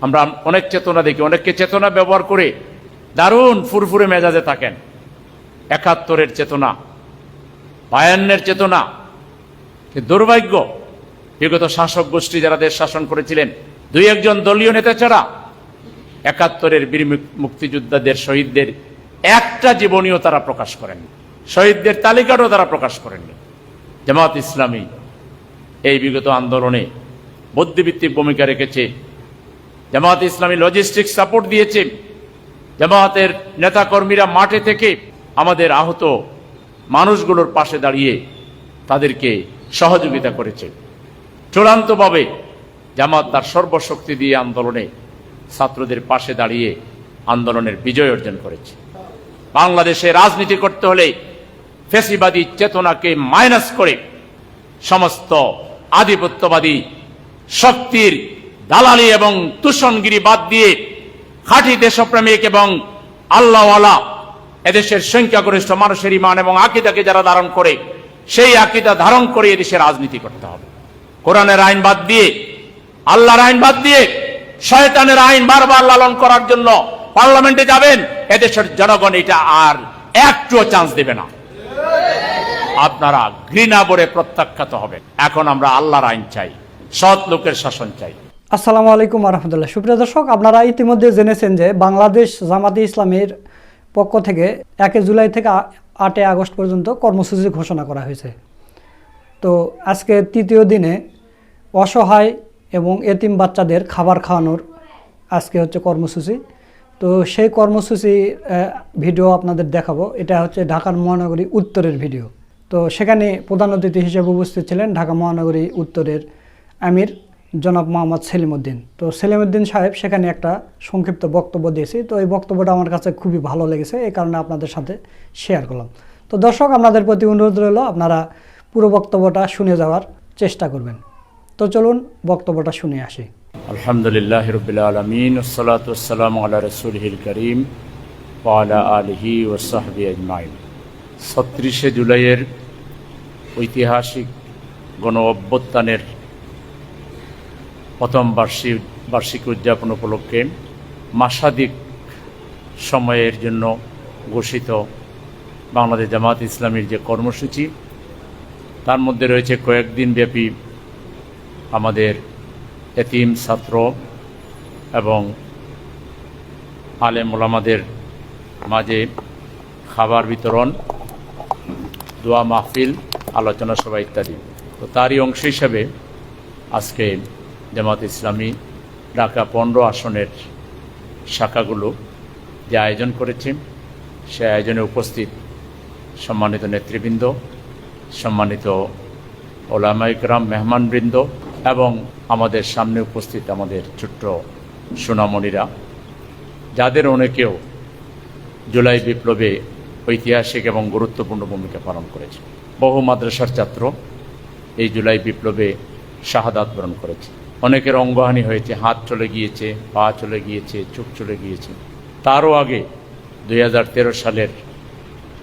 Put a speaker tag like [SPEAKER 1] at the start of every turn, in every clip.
[SPEAKER 1] আমরা অনেক চেতনা দেখি, অনেককে চেতনা ব্যবহার করে দারুণ ফুরফুরে মেজাজে থাকেন। একাত্তরের চেতনা, বায়ান্নের চেতনা দুর্ভাগ্য। বিগত শাসক গোষ্ঠী যারা দেশ শাসন করেছিলেন, দুই একজন দলীয় নেতা ছাড়া একাত্তরের বীর মুক- মুক্তিযোদ্ধাদের, শহীদদের একটা জীবনীও তারা প্রকাশ করেননি। শহীদদের তালিকাটাও তারা প্রকাশ করেননি। জামাত ইসলামী এই বিগত আন্দোলনে বুদ্ধিভিত্তিক ভূমিকা রেখেছে জামাত ইসলামী লজিস্টিক সাপোর্ট দিয়েছে। জামাতের নেতাকর্মীরা মাঠে থেকে আমাদের আহত মানুষগুলোর পাশে দাঁড়িয়ে তাদেরকে সহযোগিতা করেছে। চূড়ান্তভাবে জামাত তার সর্বশক্তি দিয়ে আন্দোলনে ছাত্রদের পাশে দাঁড়িয়ে আন্দোলনের বিজয় অর্জন করেছে। বাংলাদেশে রাজনীতি করতে হলে ফেসিবাদী চেতনাকে মাইনাস করে সমস্ত আধিপত্যবাদী শক্তির দালালি এবং তুষণগিরি বাদ দিয়ে খাঁটি দেশপ্রেমিক এবং আল্লাহওয়ালা এদেশের সংখ্যাগরিষ্ঠ মানুষের ইমান এবং আকিদাকে যারা ধারণ করে, সেই আকিদা ধারণ করে এদেশে রাজনীতি করতে হবে। কোরআনের আইন বাদ দিয়ে, আল্লাহর আইন বাদ দিয়ে, শয়তানের আইন বারবার লালন করার জন্য পার্লামেন্টে যাবেন, এদেশের জনগণ এটা আর একটুও চান্স দেবে না। আপনারা ঘৃণা বলে প্রত্যাখ্যাত হবেন। এখন আমরা আল্লাহর আইন চাই, সৎ লোকের শাসন চাই।
[SPEAKER 2] আসসালামু আলাইকুম রহমতুল্লাহ সুপ্রিয় দর্শক, আপনারা ইতিমধ্যে জেনেছেন যে বাংলাদেশ জামাতে ইসলামের পক্ষ থেকে একে জুলাই থেকে আটই আগস্ট পর্যন্ত কর্মসূচি ঘোষণা করা হয়েছে। তো আজকে তৃতীয় দিনে অসহায় এবং এতিম বাচ্চাদের খাবার খাওয়ানোর আজকে হচ্ছে কর্মসূচি। তো সেই কর্মসূচি ভিডিও আপনাদের দেখাবো। এটা হচ্ছে ঢাকার মহানগরী উত্তরের ভিডিও। তো সেখানে প্রধান অতিথি হিসেবে উপস্থিত ছিলেন ঢাকা মহানগরী উত্তরের আমির জনাব মোহাম্মদ সেলিমউদ্দিন তো সেলিমউদ্দিন সাহেব সেখানে একটা সংক্ষিপ্ত বক্তব্য দিয়েছি। তো এই বক্তব্যটা আমার কাছে খুবই ভালো লেগেছে, এই কারণে আপনাদের সাথে শেয়ার করলাম। তো দর্শক, আপনাদের প্রতি অনুরোধ রইল, আপনারা পুরো বক্তব্যটা শুনে যাওয়ার চেষ্টা করবেন। তো চলুন বক্তব্যটা শুনে আসি।
[SPEAKER 1] আলহামদুলিল্লাহ রবিল আলমিন করিম ছত্রিশে জুলাইয়ের ঐতিহাসিক গণ অভ্যুত্থানের প্রথম বার্ষিক বার্ষিক উদযাপন উপলক্ষে মাসাদিক সময়ের জন্য ঘোষিত বাংলাদেশ জামাত ইসলামীর যে কর্মসূচি, তার মধ্যে রয়েছে কয়েকদিন ব্যাপী আমাদের এতিম ছাত্র এবং আলেম ওলামাদের মাঝে খাবার বিতরণ, দোয়া মাহফিল, আলোচনা সভা ইত্যাদি। তো তারই অংশ হিসাবে আজকে জামাত ইসলামী ঢাকা পনেরো আসনের শাখাগুলো যে আয়োজন করেছে, সে আয়োজনে উপস্থিত সম্মানিত নেতৃবৃন্দ, সম্মানিত ওলামাইকরাম মেহমানবৃন্দ এবং আমাদের সামনে উপস্থিত আমাদের ছোট্ট সোনামণিরা, যাদের অনেকেও জুলাই বিপ্লবে ঐতিহাসিক এবং গুরুত্বপূর্ণ ভূমিকা পালন করেছে। বহু মাদ্রাসার ছাত্র এই জুলাই বিপ্লবে শাহাদাত বরণ করেছে। অনেকের অঙ্গহানি হয়েছে, হাত চলে গিয়েছে, পা চলে গিয়েছে, চোখ চলে গিয়েছে। তারও আগে দুই হাজার তেরো সালের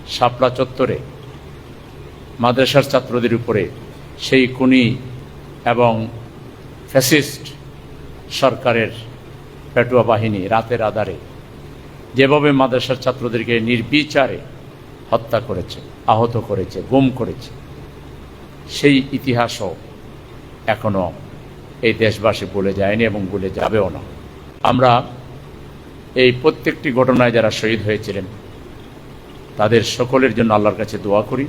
[SPEAKER 1] শাপলা চত্বরে মাদ্রাসার ছাত্রদের উপরে সেই কুনি এবং ফ্যাসিস্ট সরকারের পেটুয়া বাহিনী রাতের আধারে যেভাবে মাদ্রাসার ছাত্রদেরকে নির্বিচারে হত্যা করেছে, আহত করেছে, গুম করেছে, সেই ইতিহাসও এখনও এই দেশবাসী ভুলে যায়নি এবং ভুলে যাবেও না। আমরা এই প্রত্যেকটি ঘটনায় যারা শহীদ হয়েছিলেন, তাদের সকলের জন্য আল্লাহর কাছে দোয়া করি।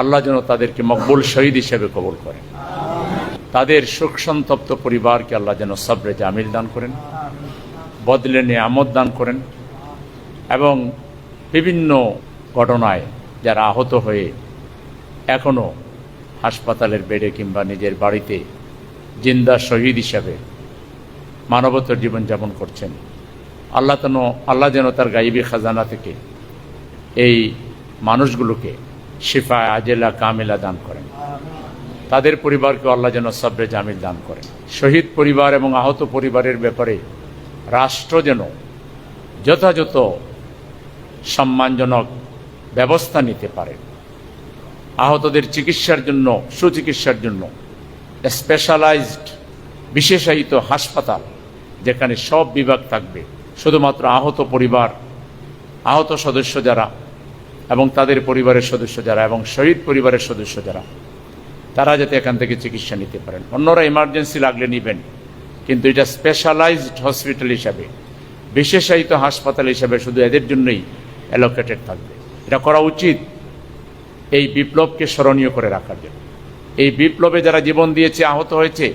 [SPEAKER 1] আল্লাহ যেন তাদেরকে মকবুল শহীদ হিসেবে কবুল করেন। তাদের শোক সন্তপ্ত পরিবারকে আল্লাহ যেন সবরে জামিল দান করেন, বদলে নিয়ামত দান করেন এবং বিভিন্ন ঘটনায় যারা আহত হয়ে এখনও হাসপাতালের বেডে কিংবা নিজের বাড়িতে জিন্দা শহীদ হিসাবে মানবতার জীবনযাপন করছেন। আল্লাহ যেন আল্লাহ যেন তার গাইবী খাজানা থেকে এই মানুষগুলোকে শিফা আজেলা, কামিলা দান করেন। তাদের পরিবারকে আল্লাহ যেন সব্রে জামিল দান করেন। শহীদ পরিবার এবং আহত পরিবারের ব্যাপারে রাষ্ট্র যেন যথাযথ সম্মানজনক ব্যবস্থা নিতে পারে। আহতদের চিকিৎসার জন্য, সুচিকিৎসার জন্য স্পেশালাইজড বিশেষায়িত হাসপাতাল, যেখানে সব বিভাগ থাকবে। শুধুমাত্র আহত পরিবার, আহত সদস্য যারা, এবং তাদের পরিবারের সদস্য যারা, এবং শহীদ পরিবারের সদস্য যারা, তারা যাতে এখান থেকে চিকিৎসা নিতে পারেন। অন্যরা ইমার্জেন্সি লাগলে নেবেন, কিন্তু এটা স্পেশালাইজড হসপিটাল হিসাবে, বিশেষায়িত হাসপাতাল হিসাবে শুধু এদের জন্যই অ্যালোকেটেড থাকবে। এটা করা উচিত, এই বিপ্লবকে স্মরণীয় করে রাখার জন্য। এই বিপ্লবে যারা জীবন দিয়েছে, আহত হয়েছে,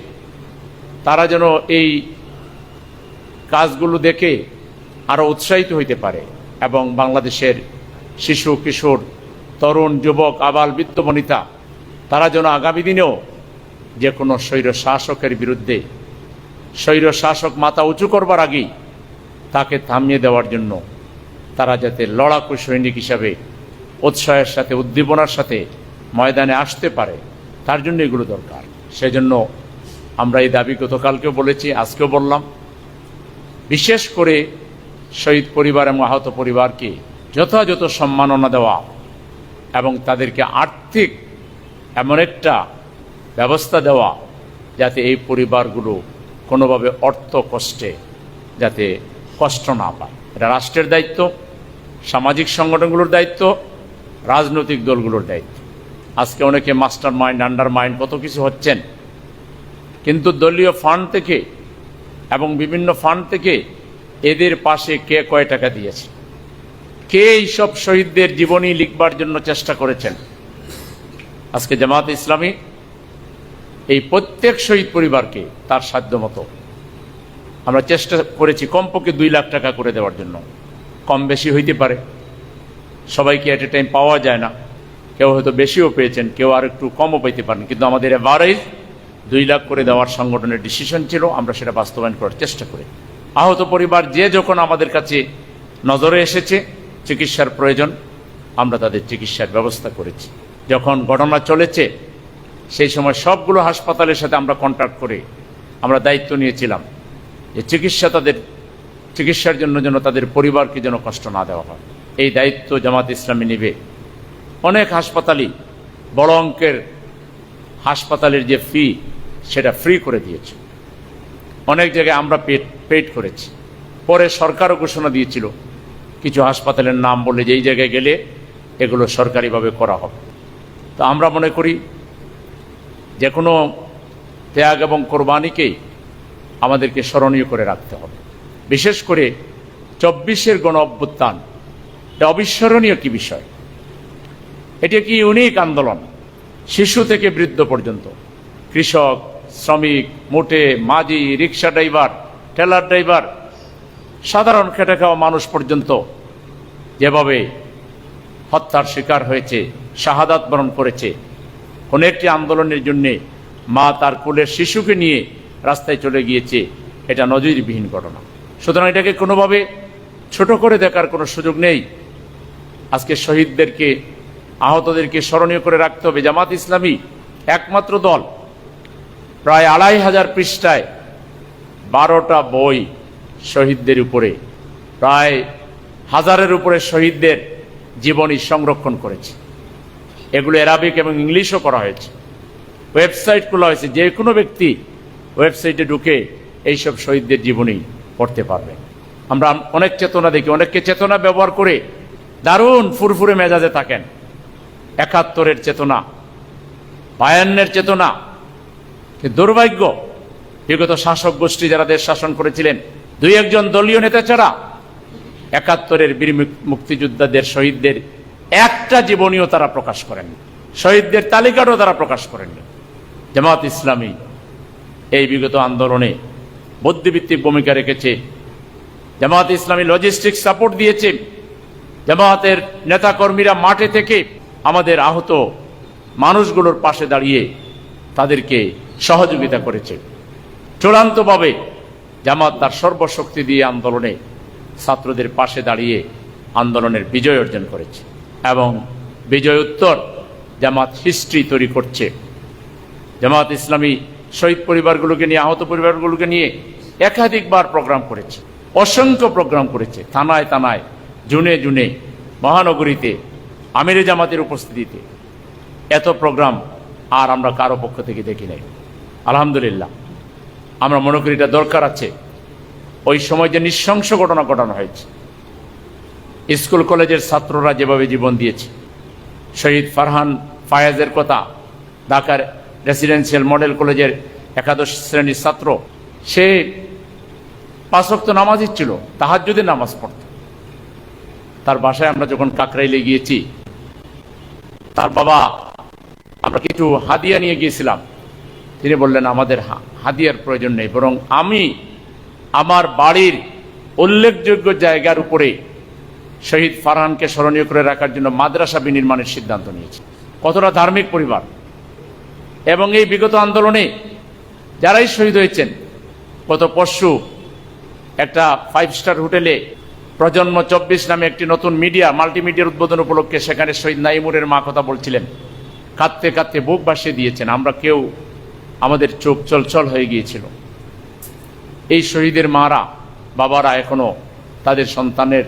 [SPEAKER 1] তারা যেন এই কাজগুলো দেখে আরও উৎসাহিত হইতে পারে এবং বাংলাদেশের শিশু, কিশোর, তরুণ, যুবক, আবাল বৃত্ত বনিতা, তারা যেন আগামী দিনেও যে কোনো স্বৈর শাসকের বিরুদ্ধে স্বৈর শাসক মাথা উঁচু করবার আগেই তাকে থামিয়ে দেওয়ার জন্য তারা যাতে লড়াকু সৈনিক হিসাবে উৎসাহের সাথে, উদ্দীপনার সাথে ময়দানে আসতে পারে। তার জন্য এগুলো দরকার। সেজন্য আমরা এই দাবি গতকালকেও বলেছি, আজকেও বললাম, বিশেষ করে শহীদ পরিবার এবং আহত পরিবারকে যথাযথ সম্মাননা দেওয়া এবং তাদেরকে আর্থিক এমন একটা ব্যবস্থা দেওয়া যাতে এই পরিবারগুলো কোনোভাবে অর্থ কষ্টে যাতে কষ্ট না পায়। এটা রাষ্ট্রের দায়িত্ব, সামাজিক সংগঠনগুলোর দায়িত্ব, রাজনৈতিক দলগুলোর দায়িত্ব। আজকে অনেকে মাস্টার মাইন্ড আন্ডার মাইন্ড কত কিছু হচ্ছেন। কিন্তু দলীয় ফান্ড থেকে এবং বিভিন্ন ফান্ড থেকে এদের পাশে কে কয় টাকা দিয়েছে? কে এইসব শহীদদের জীবনী লিখবার জন্য চেষ্টা করেছেন? আজকে জামাত ইসলামী এই প্রত্যেক শহীদ পরিবারকে তার সাধ্য মতো আমরা চেষ্টা করেছি কমপক্ষে দুই লাখ টাকা করে দেওয়ার জন্য। কম বেশি হইতে পারে। সবাইকে অ্যাট এ টাইম পাওয়া যায় না। কেউ হয়তো বেশিও পেয়েছেন, কেউ আর একটু কমও পেতে পারেন। কিন্তু আমাদের এভারেজ দুই লাখ করে দেওয়ার সংগঠনের ডিসিশন ছিল, আমরা সেটা বাস্তবায়ন করার চেষ্টা করি। আহত পরিবার যে যখন আমাদের কাছে নজরে এসেছে, চিকিৎসার প্রয়োজন, আমরা তাদের চিকিৎসার ব্যবস্থা করেছি। যখন ঘটনা চলেছে, সেই সময় সবগুলো হাসপাতালের সাথে আমরা কন্ট্যাক্ট করে আমরা দায়িত্ব নিয়েছিলাম যে চিকিৎসা তাদের, চিকিৎসার জন্য যেন তাদের পরিবারকে যেন কষ্ট না দেওয়া হয়। এই দায়িত্ব জামাত ইসলামী নেবে। অনেক হাসপাতালই বড় অঙ্কের হাসপাতালের যে ফি সেটা ফ্রি করে দিয়েছে। অনেক জায়গায় আমরা পেট পেড করেছি। পরে সরকারও ঘোষণা দিয়েছিল, কিছু হাসপাতালের নাম বলে যে এই জায়গায় গেলে এগুলো সরকারিভাবে করা হবে। তো আমরা মনে করি, যে কোনো ত্যাগ এবং কোরবানিকেই আমাদেরকে স্মরণীয় করে রাখতে হবে। বিশেষ করে চব্বিশের গণ অভ্যুত্থান, এটা অবিস্মরণীয় কি বিষয়? এটি একটি ইউনিক আন্দোলন? শিশু থেকে বৃদ্ধ পর্যন্ত। কৃষক, শ্রমিক, মোটে, মাঝি, রিক্সা ড্রাইভার, টেলার ড্রাইভার, সাধারণ খেটে খাওয়া মানুষ পর্যন্ত যেভাবে হত্যার শিকার হয়েছে, শাহাদাত বরণ করেছে, কোনো একটি আন্দোলনের জন্যে মা তার কোলের শিশুকে নিয়ে রাস্তায় চলে গিয়েছে, এটা নজিরবিহীন ঘটনা। সুতরাং এটাকে কোনোভাবে ছোট করে দেখার কোনো সুযোগ নেই। আজকে শহীদদেরকে আহতদেরকে স্মরণীয় করে রাখতে হবে। জামাত ইসলামী একমাত্র দল। প্রায় আড়াই হাজার পৃষ্ঠায় বারোটা বই শহীদদের উপরে, প্রায় হাজারের উপরে শহীদদের জীবনী সংরক্ষণ করেছে। এগুলো অ্যারাবিক এবং ইংলিশও করা হয়েছে। ওয়েবসাইট খোলা হয়েছে। যে কোনো ব্যক্তি ওয়েবসাইটে ঢুকে এইসব শহীদদের জীবনী পড়তে পারবে। আমরা অনেক চেতনা দেখি। অনেককে চেতনা ব্যবহার করে দারুণ ফুরফুরে মেজাজে থাকেন। একাত্তরের চেতনা, বায়ান্নের চেতনা। দুর্ভাগ্য, বিগত শাসক গোষ্ঠী যারা দেশ শাসন করেছিলেন, দুই একজন দলীয় নেতা ছাড়া একাত্তরের বীর মুক্তিযোদ্ধাদের, শহীদদের একটা জীবনীও তারা প্রকাশ করেন শহীদদের তালিকাটাও তারা প্রকাশ করেন জামাত ইসলামী এই বিগত আন্দোলনে বুদ্ধিভিত্তিক ভূমিকা রেখেছে। জামাত ইসলামী লজিস্টিক সাপোর্ট দিয়েছে। জামাতের নেতাকর্মীরা মাঠে থেকে আমাদের আহত মানুষগুলোর পাশে দাঁড়িয়ে তাদেরকে সহযোগিতা করেছে। চূড়ান্তভাবে জামাত তার সর্বশক্তি দিয়ে আন্দোলনে ছাত্রদের পাশে দাঁড়িয়ে আন্দোলনের বিজয় অর্জন করেছে এবং বিজয় উত্তর জামাত হিস্ট্রি তৈরি করছে। জামাত ইসলামী শহীদ পরিবারগুলোকে নিয়ে, আহত পরিবারগুলোকে নিয়ে একাধিকবার প্রোগ্রাম করেছে, অসংখ্য প্রোগ্রাম করেছে। থানায় থানায়, জুনে জুনে, মহানগরীতে আমিরে জামাতের উপস্থিতিতে এত প্রোগ্রাম আর আমরা কারও পক্ষ থেকে দেখি নাই। আলহামদুলিল্লাহ। আমরা মনে করি এটা দরকার আছে। ওই সময় যে নৃশংস ঘটনা ঘটানো হয়েছে। স্কুল কলেজের ছাত্ররা যেভাবে জীবন দিয়েছে। শহীদ ফারহান ফায়াজের কথা, ঢাকার রেসিডেন্সিয়াল মডেল কলেজের একাদশ শ্রেণির ছাত্র, সে পাঁচক্ত নামাজই ছিল তাহার যদি নামাজ পড়ত। তার বাসায় আমরা যখন কাকরাইলে গিয়েছি তার বাবা, আমরা কিছু হাদিয়া নিয়ে গিয়েছিলাম। তিনি বললেন, আমাদের হাদিয়ার প্রয়োজন নেই, বরং আমি আমার বাড়ির উল্লেখযোগ্য জায়গার উপরে শহীদ ফারহানকে স্মরণীয় করে রাখার জন্য মাদ্রাসা বিনির্মাণের সিদ্ধান্ত নিয়েছি। কতটা ধার্মিক পরিবার। এবং এই বিগত আন্দোলনে যারাই শহীদ হয়েছেন, গত পরশু একটা ফাইভ স্টার হোটেলে প্রজন্ম চব্বিশ নামে একটি নতুন মিডিয়া, মাল্টিমিডিয়ার উদ্বোধন উপলক্ষে সেখানে শহীদ নাইমুরের মা কথা বলছিলেন। কাঁদতে কাঁদতে বুক ভাসিয়ে দিয়েছেন। আমরা কেউ আমাদের চোখ চলচল হয়ে গিয়েছিল। এই শহীদের মারা, বাবারা এখনও তাদের সন্তানের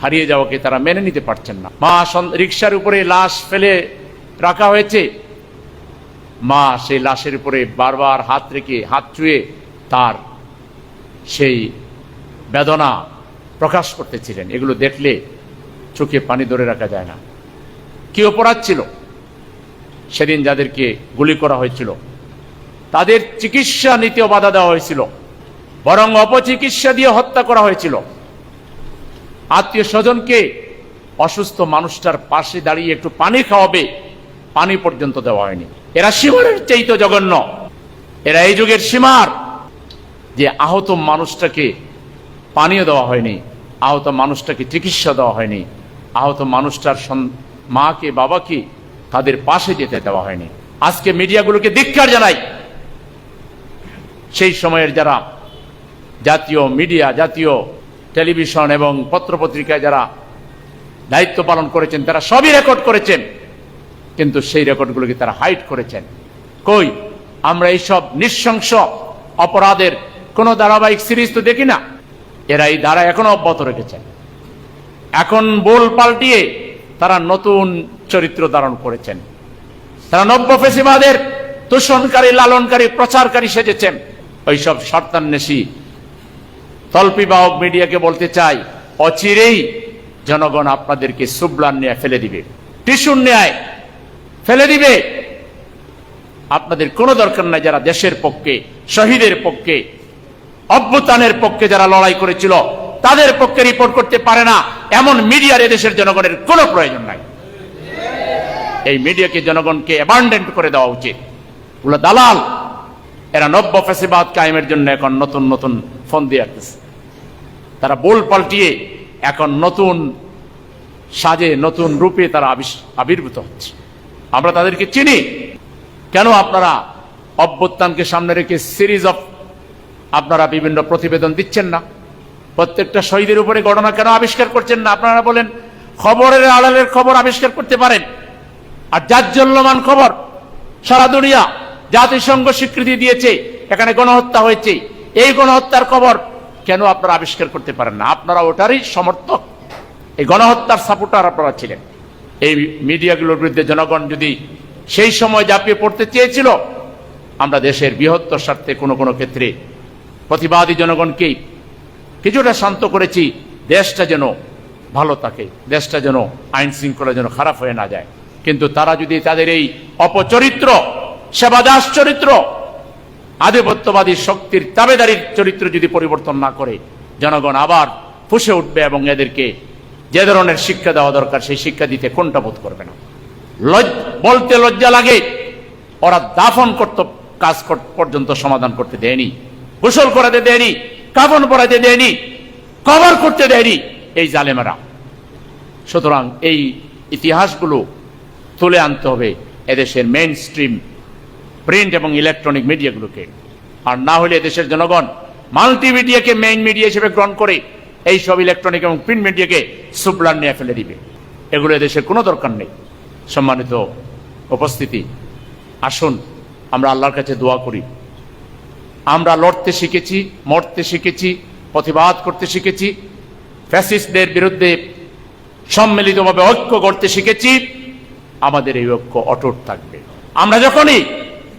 [SPEAKER 1] হারিয়ে যাওয়াকে তারা মেনে নিতে পারছেন না। মা রিক্সার উপরে লাশ ফেলে রাখা হয়েছে। মা সেই লাশের উপরে বারবার হাত রেখে হাত চুয়ে তার সেই বেদনা প্রকাশ করতেছিলেন। এগুলো দেখলে চোখে পানি ধরে রাখা যায় না। কি অপরাধ ছিল? সেদিন যাদেরকে গুলি করা হয়েছিল, তাদের চিকিৎসা নিতেও বাধা দেওয়া হয়েছিল, বরং অপচিকিৎসা দিয়ে হত্যা করা হয়েছিল। আত্মীয় স্বজনকে অসুস্থ মানুষটার পাশে দাঁড়িয়ে একটু পানি খাওয়াবে, পানি পর্যন্ত দেওয়া হয়নি। এরা সীমারের চাইতো জঘন্য। এরা এই যুগের সীমার, যে আহত মানুষটাকে পানীয় দেওয়া হয়নি। আহত মানুষটাকে চিকিৎসা দেওয়া হয়নি। আহত মানুষটার মাকে, বাবাকে তাদের পাশে যেতে দেওয়া হয়নি। আজকে মিডিয়াগুলোকে ধিক্কার জানাই। সেই সময়ের যারা জাতীয় মিডিয়া, জাতীয় টেলিভিশন এবং পত্রপত্রিকায় যারা দায়িত্ব পালন করেছেন, তারা সবই রেকর্ড করেছেন। কিন্তু সেই রেকর্ডগুলোকে তারা হাইড করেছেন। কই? আমরা এইসব নৃশংস অপরাধের কোনো ধারাবাহিক সিরিজ তো দেখি না। এরা এই ধারা এখনও অব্যাহত রেখেছেন এখন বোল পাল্টিয়ে তারা নতুন চরিত্র ধারণ করেছেন। তারা নব্য ফেসিবাদের দূষণকারী, লালনকারী, প্রচারকারী সেজেছেন। ওইসব শর্তান্বেষী তল্পিবাহক মিডিয়াকে বলতে চাই, অচিরেই জনগণ আপনাদেরকে সুবলান নিয়ে ফেলে দিবে। টিসুন ন্যায় ফেলে দিবে। আপনাদের কোনো দরকার নাই যারা দেশের পক্ষে, শহীদের পক্ষে অভ্যুত্থানের পক্ষে যারা লড়াই করেছিল, তাদের পক্ষে রিপোর্ট করতে পারে না। এমন মিডিয়ার এদেশের জনগণের কোনো প্রয়োজন নাই। এই মিডিয়াকে জনগণকে অ্যাবান্ডেন্ট করে দেওয়া উচিত। ওগুলো দালাল, এরা নব্য ফেসিবাদ কায়েমের জন্য এখন নতুন নতুন ফোন দিয়ে আসতেছে তারা বোল পাল্টিয়ে এখন নতুন সাজে, নতুন রূপে তারা আবির্ভূত হচ্ছে। আমরা তাদেরকে চিনি। কেন আপনারা অভ্যুত্থানকে সামনে রেখে সিরিজ অফ আপনারা বিভিন্ন প্রতিবেদন দিচ্ছেন না। প্রত্যেকটা শহীদের উপরে ঘটনা কেন আবিষ্কার করছেন না? আপনারা বলেন, খবরের আড়ালের খবর আবিষ্কার করতে পারেন। আর জাজ্জল্যমান খবর, সারা দুনিয়া জাতিসংঘ স্বীকৃতি দিয়েছে, এখানে গণহত্যা হয়েছে। এই গণহত্যার খবর কেন আপনারা আবিষ্কার করতে পারেন না? আপনারা ওটারই সমর্থক। এই গণহত্যার সাপোর্টার আপনারা ছিলেন। এই মিডিয়াগুলোর বিরুদ্ধে জনগণ যদি সেই সময় ঝাঁপিয়ে পড়তে চেয়েছিল, আমরা দেশের বৃহত্তর স্বার্থে কোনো কোনো ক্ষেত্রে প্রতিবাদী জনগণকে কিছুটা শান্ত করেছি, দেশটা যেন ভালো থাকে, দেশটা যেন আইন শৃঙ্খলা যেন খারাপ হয়ে না যায়। কিন্তু তারা যদি তাদের এই অপচরিত্র, সেবাদাস চরিত্র, আধিপত্যবাদী শক্তির তাবেদারির চরিত্র যদি পরিবর্তন না করে, জনগণ আবার ফুসে উঠবে এবং এদেরকে যে ধরনের শিক্ষা দেওয়া দরকার, সেই শিক্ষা দিতে কোনটা বোধ করবে না? বলতে লজ্জা লাগে, ওরা দাফন করত, কাজ পর্যন্ত সমাধান করতে দেয়নি। গোসল করাতে দেয়নি, কাফন পরাতে দেয়নি কভার করতে দেয়নি এই জালেমারা। সুতরাং এই ইতিহাসগুলো তুলে আনতে হবে এদেশের মেইন স্ট্রিম প্রিন্ট এবং ইলেকট্রনিক মিডিয়াগুলোকে আর না হলে দেশের জনগণ মাল্টিমিডিয়াকে মেইন মিডিয়া হিসেবে গ্রহণ করে এই সব ইলেকট্রনিক এবং প্রিন্ট মিডিয়াকে সুবলান নিয়ে ফেলে দিবে। এগুলো এদেশের কোনো দরকার নেই। সম্মানিত উপস্থিতি, আসুন, আমরা আল্লাহর কাছে দোয়া করি। আমরা লড়তে শিখেছি, মরতে শিখেছি, প্রতিবাদ করতে শিখেছি, ফ্যাসিস্টদের বিরুদ্ধে সম্মিলিতভাবে ঐক্য করতে শিখেছি, আমাদের এই ঐক্য অটুট থাকবে। আমরা যখনই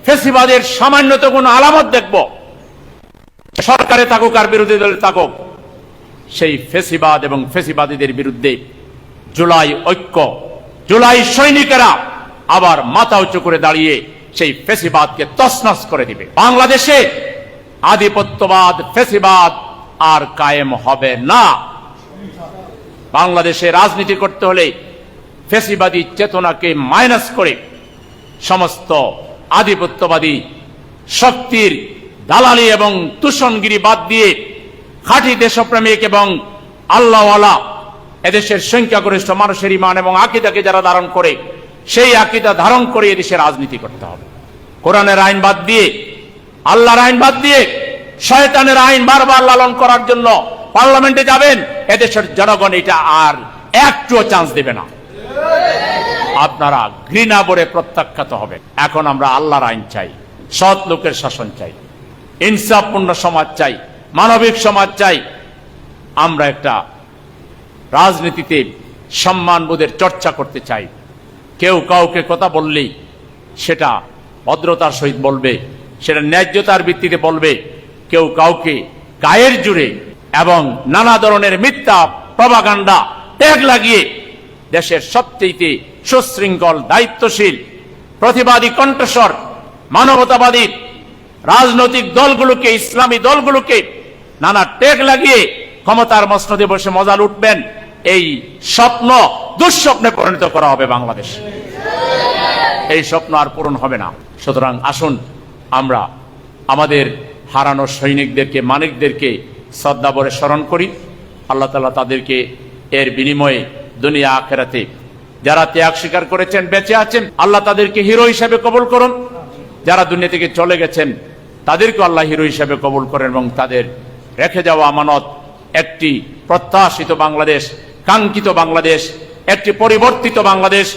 [SPEAKER 1] ফেসিবাদের সামান্যত কোনো আলামত দেখব, সরকারে থাকুক আর বিরোধী দলে থাকুক, সেই ফেসিবাদ এবং ফেসিবাদীদের বিরুদ্ধে জুলাই ঐক্য, জুলাই সৈনিকেরা আবার মাথা উঁচু করে দাঁড়িয়ে সেই ফেসিবাদকে তছনছ করে দিবে। বাংলাদেশে আধিপত্যবাদ, ফেসিবাদ আর কায়েম হবে না। বাংলাদেশে রাজনীতি করতে হলে ফেসিবাদী চেতনাকে মাইনাস করে সমস্ত আধিপত্যবাদী শক্তির দালালি এবং তুষণগিরি বাদ দিয়ে খাঁটি দেশপ্রেমিক এবং আল্লাহওয়ালা এদেশের সংখ্যাগরিষ্ঠ মানুষের ইমান এবং আকিদাকে যারা ধারণ করে, সেই আকিদা ধারণ করে এদেশে রাজনীতি করতে হবে। কোরআনের আইন বাদ দিয়ে আল্লাহর আইন বাদ দিয়ে শয়তানের আইন বারবার লালন করার জন্য পার্লামেন্টে যাবেন, এদেশের জনগণ এটা আর একটুও চান্স দেবে না। আপনারা ঘৃণা বলে প্রত্যাখ্যাত হবে এখন আমরা আল্লাহর আইন চাই, সৎ লোকের শাসন চাই, ইনসাফপূর্ণ সমাজ চাই, মানবিক সমাজ চাই। আমরা একটা রাজনীতিতে সম্মানবোধের চর্চা করতে চাই। কেউ কাউকে কথা বললেই সেটা ভদ্রতার সহিত বলবে সেটা ন্যায্যতার ভিত্তিতে বলবে কেউ কাউকে গায়ের জুড়ে এবং নানা ধরনের মিথ্যা প্রভাগান্ডা ট্যাগ লাগিয়ে দেশের সবচেয়ে সুশৃঙ্খল, দায়িত্বশীল, প্রতিবাদী কণ্ঠস্বর, মানবতাবাদী রাজনৈতিক দলগুলোকে, ইসলামী দলগুলোকে নানা টেক লাগিয়ে ক্ষমতার মসনদে বসে মজা লুটবেন। এই স্বপ্ন দুঃস্বপ্নে পরিণত করা হবে বাংলাদেশ। এই স্বপ্ন আর পূরণ হবে না। সুতরাং আসুন আমরা আমাদের হারানো সৈনিকদেরকে মানিকদেরকে বলে স্মরণ করি। আল্লাহ তালা তাদেরকে এর বিনিময়ে দুনিয়া আখেরাতে যারা ত্যাগ স্বীকার করেছেন, বেঁচে আছেন, আল্লাহ তাদেরকে হিরো হিসাবে কবল করুন। যারা দুনিয়া থেকে চলে গেছেন তাদেরকে আল্লাহ হিরো হিসাবে কবল করেন এবং তাদের রেখে যাওয়া আমানত একটি প্রত্যাশিত বাংলাদেশ, কাঙ্ক্ষিত বাংলাদেশ, একটি পরিবর্তিত বাংলাদেশ,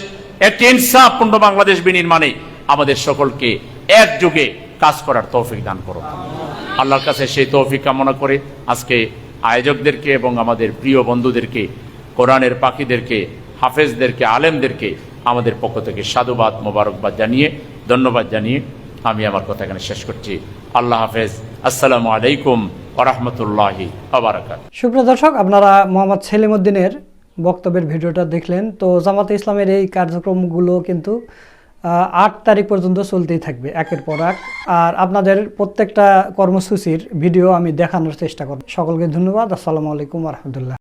[SPEAKER 1] একটি ইনসাফপূর্ণ বাংলাদেশ বিনির্মাণে আমাদের সকলকে একযোগে কাজ করার তৌফিক দান করুন আল্লাহর কাছে সেই তৌফিক কামনা করে আজকে আয়োজকদেরকে এবং আমাদের প্রিয় বন্ধুদেরকে, কোরআনের পাখিদেরকে, হাফেজদেরকে, আলেমদেরকে আমাদের পক্ষ থেকে সাধুবাদ, মোবারকবাদ জানিয়ে, ধন্যবাদ জানিয়ে আমি আমার কথা এখানে শেষ করছি। আল্লাহ হাফেজ। আসসালামু আলাইকুম ওরহমতুল্লাহি আবরাকাত
[SPEAKER 2] সুপ্রিয় দর্শক, আপনারা মোহাম্মদ সেলিমউদ্দিনের বক্তব্যের ভিডিওটা দেখলেন। তো জামাতে ইসলামের এই কার্যক্রমগুলো কিন্তু আট তারিখ পর্যন্ত চলতেই থাকবে, একের পর এক। আর আপনাদের প্রত্যেকটা কর্মসূচির ভিডিও আমি দেখানোর চেষ্টা করব। সকলকে ধন্যবাদ। আসসালামু আলাইকুম রহমতুল্লাহ।